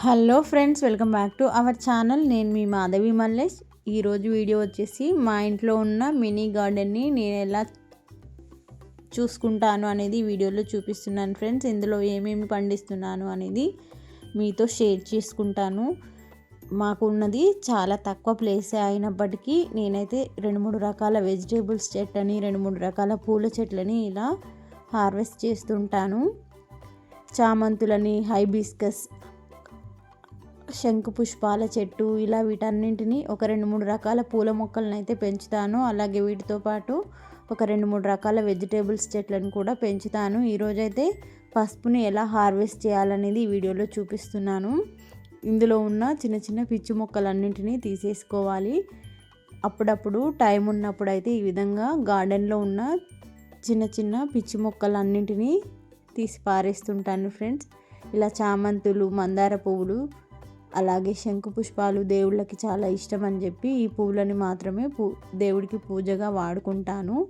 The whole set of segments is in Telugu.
Hello friends welcome back to our channel. నేను మీ మాధవి మల్లేష్. ఈరోజు వీడియో వచ్చేసి మా ఇంట్లో ఉన్న మినీ గార్డెన్ని నేను ఎలా చూసుకుంటాను అనేది వీడియోలో చూపిస్తున్నాను ఫ్రెండ్స్. ఇందులో ఏమేమి పండిస్తున్నాను అనేది మీతో షేర్ చేసుకుంటాను. మాకు ఉన్నది చాలా తక్కువ ప్లేస్ అయినప్పటికీ నేనైతే రెండు మూడు రకాల వెజిటేబుల్స్ చెట్లని రెండు మూడు రకాల పూల చెట్లని ఇలా హార్వెస్ట్ చేస్తుంటాను. చామంతులని హైబిస్కస్ శంకు పుష్పాల చెట్టు ఇలా వీటన్నింటినీ ఒక రెండు మూడు రకాల పూల మొక్కలను అయితే పెంచుతాను. అలాగే వీటితో పాటు ఒక రెండు మూడు రకాల వెజిటేబుల్స్ చెట్లను కూడా పెంచుతాను. ఈరోజైతే పసుపుని ఎలా హార్వెస్ట్ చేయాలనేది ఈ వీడియోలో చూపిస్తున్నాను. ఇందులో ఉన్న చిన్న చిన్న పిచ్చి మొక్కలన్నింటినీ తీసేసుకోవాలి. అప్పుడప్పుడు టైం ఉన్నప్పుడు అయితే ఈ విధంగా గార్డెన్లో ఉన్న చిన్న చిన్న పిచ్చి మొక్కలన్నింటినీ తీసి పారేస్తుంటాను ఫ్రెండ్స్. ఇలా చామంతులు మందార పువ్వులు అలాగే శంకు పుష్పాలు దేవుళ్ళకి చాలా ఇష్టం అని చెప్పి ఈ పువ్వులని మాత్రమే పూ దేవుడికి పూజగా వాడుకుంటాను.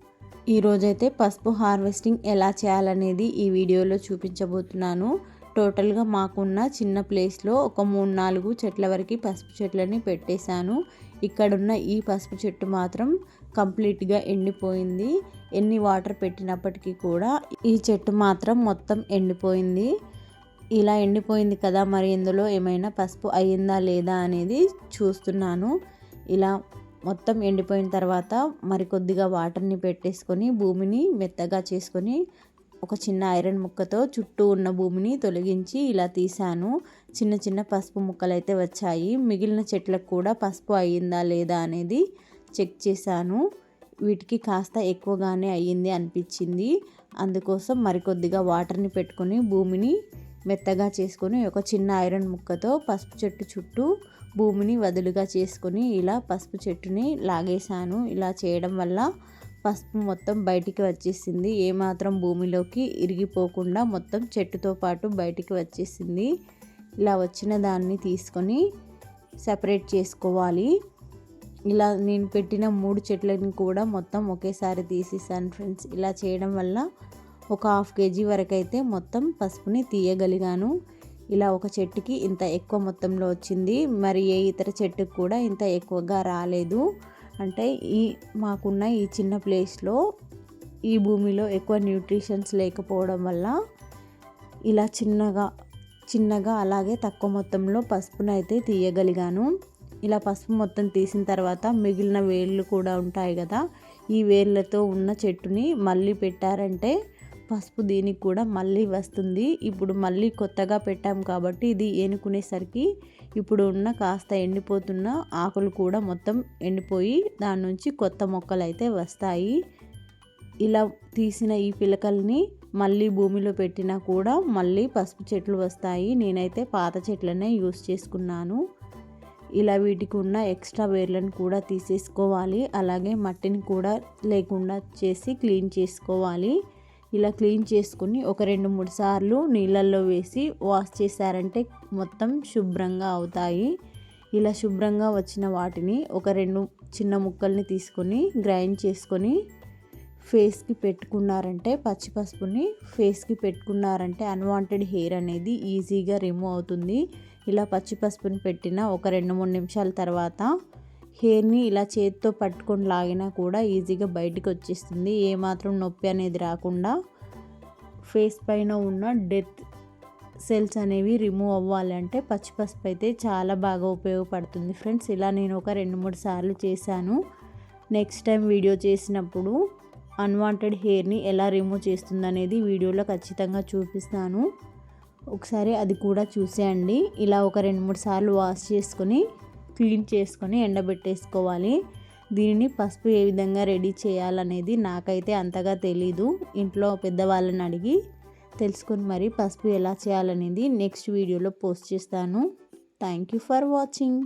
ఈరోజైతే పసుపు హార్వెస్టింగ్ ఎలా చేయాలనేది ఈ వీడియోలో చూపించబోతున్నాను. టోటల్గా మాకున్న చిన్న ప్లేస్లో ఒక మూడు నాలుగు చెట్ల వరకు పసుపు చెట్లని పెట్టేశాను. ఇక్కడున్న ఈ పసుపు చెట్టు మాత్రం కంప్లీట్గా ఎండిపోయింది. ఎన్ని వాటర్ పెట్టినప్పటికీ కూడా ఈ చెట్టు మాత్రం మొత్తం ఎండిపోయింది. ఇలా ఎండిపోయింది కదా మరి ఇందులో ఏమైనా పసుపు అయ్యిందా లేదా అనేది చూస్తున్నాను. ఇలా మొత్తం ఎండిపోయిన తర్వాత మరికొద్దిగా వాటర్ని పెట్టేసుకొని భూమిని మెత్తగా చేసుకొని ఒక చిన్న ఐరన్ ముక్కతో చుట్టూ ఉన్న భూమిని తొలగించి ఇలా తీశాను. చిన్న చిన్న పసుపు ముక్కలు అయితే వచ్చాయి. మిగిలిన చెట్లకు కూడా పసుపు అయ్యిందా లేదా అనేది చెక్ చేశాను. వీటికి కాస్త ఎక్కువగానే అయ్యింది అనిపించింది. అందుకోసం మరికొద్దిగా వాటర్ని పెట్టుకొని భూమిని మెత్తగా చేసుకొని ఒక చిన్న ఐరన్ ముక్కతో పసుపు చెట్టు చుట్టూ భూమిని వదులుగా చేసుకొని ఇలా పసుపు చెట్టుని లాగేశాను. ఇలా చేయడం వల్ల పసుపు మొత్తం బయటికి వచ్చేసింది. ఏమాత్రం భూమిలోకి ఇరిగిపోకుండా మొత్తం చెట్టుతో పాటు బయటికి వచ్చేసింది. ఇలా వచ్చిన దాన్ని తీసుకొని సపరేట్ చేసుకోవాలి. ఇలా నేను పెట్టిన మూడు చెట్లని కూడా మొత్తం ఒకేసారి తీసేసాను ఫ్రెండ్స్ ఇలా చేయడం వల్ల ఒక హాఫ్ కేజీ వరకు అయితే మొత్తం పసుపుని తీయగలిగాను. ఇలా ఒక చెట్టుకి ఇంత ఎక్కువ మొత్తంలో వచ్చింది. మరి ఏ ఇతర చెట్టుకు కూడా ఇంత ఎక్కువగా రాలేదు. అంటే ఈ మాకున్న ఈ చిన్న ప్లేస్లో ఈ భూమిలో ఎక్కువ న్యూట్రిషన్స్ లేకపోవడం వల్ల ఇలా చిన్నగా చిన్నగా అలాగే తక్కువ మొత్తంలో పసుపును అయితే తీయగలిగాను. ఇలా పసుపు మొత్తం తీసిన తర్వాత మిగిలిన వేళ్ళు కూడా ఉంటాయి కదా ఈ వేళ్ళతో ఉన్న చెట్టుని మళ్ళీ పెట్టారంటే పసుపు దీనికి కూడా మళ్ళీ వస్తుంది. ఇప్పుడు మళ్ళీ కొత్తగా పెట్టాం కాబట్టి ఇది ఏనుకునేసరికి ఇప్పుడు ఉన్న కాస్త ఎండిపోతున్న ఆకులు కూడా మొత్తం ఎండిపోయి దాని నుంచి కొత్త మొక్కలు అయితే వస్తాయి. ఇలా తీసిన ఈ పిలకల్ని మళ్ళీ భూమిలో పెట్టినా కూడా మళ్ళీ పసుపు చెట్లు వస్తాయి. నేనైతే పాత చెట్లనే యూస్ చేసుకున్నాను. ఇలా వీటికి ఉన్న ఎక్స్ట్రా వేర్లను కూడా తీసేసుకోవాలి. అలాగే మట్టిని కూడా లేకుండా చేసి క్లీన్ చేసుకోవాలి. ఇలా క్లీన్ చేసుకుని ఒక రెండు మూడు సార్లు నీళ్ళల్లో వేసి వాష్ చేశారంటే మొత్తం శుభ్రంగా అవుతాయి. ఇలా శుభ్రంగా వచ్చిన వాటిని ఒక రెండు చిన్న ముక్కల్ని తీసుకొని గ్రైండ్ చేసుకొని ఫేస్కి పెట్టుకున్నారంటే పచ్చి పసుపుని ఫేస్కి పెట్టుకున్నారంటే అన్వాంటెడ్ హెయిర్ అనేది ఈజీగా రిమూవ్ అవుతుంది. ఇలా పచ్చి పసుపుని పెట్టిన ఒక రెండు మూడు నిమిషాల తర్వాత హెయిర్ని ఇలా చేతితో పట్టుకొని లాగినా కూడా ఈజీగా బయటికి వచ్చేస్తుంది. ఏమాత్రం నొప్పి అనేది రాకుండా ఫేస్ పైన ఉన్న డెత్ సెల్స్ అనేవి రిమూవ్ అవ్వాలంటే పచ్చి పసుపు అయితే చాలా బాగా ఉపయోగపడుతుంది. ఫ్రెండ్స్ ఇలా నేను ఒక రెండు మూడు సార్లు చేశాను. నెక్స్ట్ టైం వీడియో చేసినప్పుడు అన్వాంటెడ్ హెయిర్ని ఎలా రిమూవ్ చేస్తుంది అనేది వీడియోలో ఖచ్చితంగా చూపిస్తాను. ఒకసారి అది కూడా చూసేయండి. ఇలా ఒక రెండు మూడు సార్లు వాష్ చేసుకొని క్లీన్ చేసుకొని ఎండబెట్టేసుకోవాలి. దీనిని పసుపు ఏ విధంగా రెడీ చేయాలనేది నాకైతే అంతగా తెలీదు. ఇంట్లో పెద్దవాళ్ళని అడిగి తెలుసుకొని మరి పసుపు ఎలా చేయాలనేది నెక్స్ట్ వీడియోలో పోస్ట్ చేస్తాను. Thank you for watching